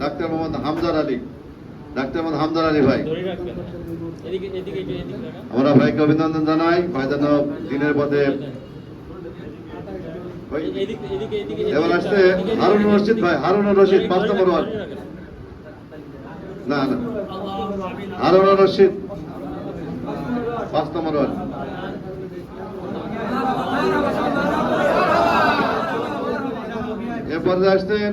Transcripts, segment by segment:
Doctor Mohammad হামজার Ali. Doctor Mohammad হামজার আলী ভাই। আমরা ভাইকে অভিনন্দন জানাই। ভাই যেন দিনের পথে এবার আসছে হারুন রশিদ ভাই। হারুন রশিদ পাঁচ নম্বর ওয়ার্ড না না। হারুন রশিদ পাঁচ নম্বর ওয়ার্ড এ পর্যায়ে আসছেন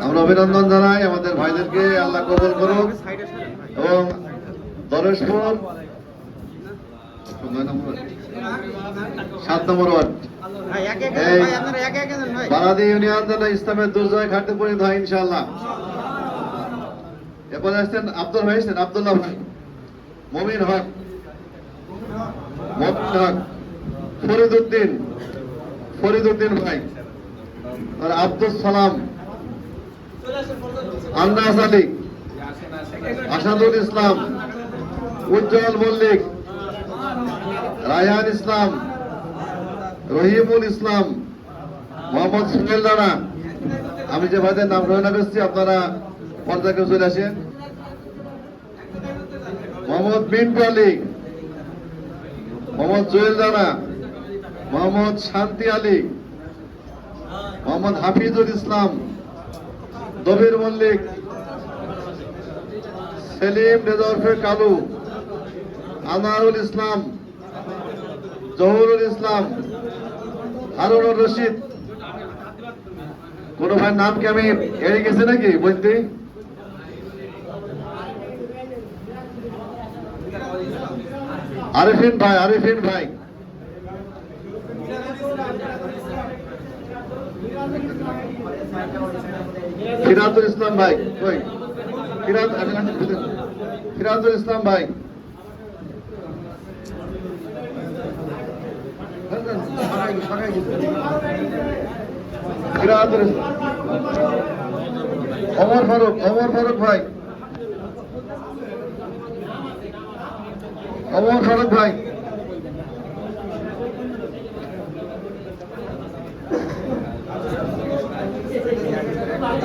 আমরা অভিনন্দন জানাই আমাদের ভাইদেরকে আল্লাহ কবল করুক। এবং দরেশপুর? সাত নম্বর ওয়ার্ড। এই বারাদি ইউনিয়ন যেন ইসলামের দুর্জয় পরিণত হয় ইনশাআল্লাহ। এরপরে আসছেন আব্দুল ভাই আসছেন আব্দুল্লাহ ভাই। মমিন হক মমিন হক ফরিদ উদ্দিন ফরিদ উদ্দিন ভাই। আর আব্দুল সালাম। আন্নাস আলী আসাদুল ইসলাম, উজ্জ্বল মল্লিক রায়হান ইসলাম, রহিমুল ইসলাম, মোহাম্মদ সুহেল রানা। আমি যে ভাইদের নাম ঘোষণা করছি, আপনারা পর্দাকে চলে আসেন। মোহাম্মদ মিন্টু আলী, মোহাম্মদ জুয়েল রানা, মোহাম্মদ শান্তি আলী, মোহাম্মদ হাফিজুল ইসলাম দবির মল্লিক, সেলিম রেজরফে কালু আনারুল ইসলাম, জহুরুল ইসলাম, হারুনুর রশিদ। কোন ভাইয়ের নাম কি আমি এড়ে গেছি নাকি বলতে আরিফিন ভাই আরিফিন ভাই। ফিরাতুল ইসলাম ভাই, কই? ফিরাত ফিরাতুল ইসলাম ভাই। ইসলাম। অমর ফারুক অমর ফারুক ভাই। অমর ফারুক ভাই।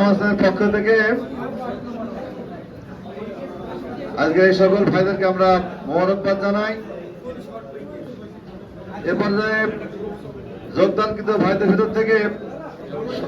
বাংলাদেশ পক্ষ থেকে আজকে এই সকল ভাইদেরকে আমরা মোবারকবাদ জানাই। এ পর্যায়ে যোগদানকৃত ভাইদের ভিতর থেকে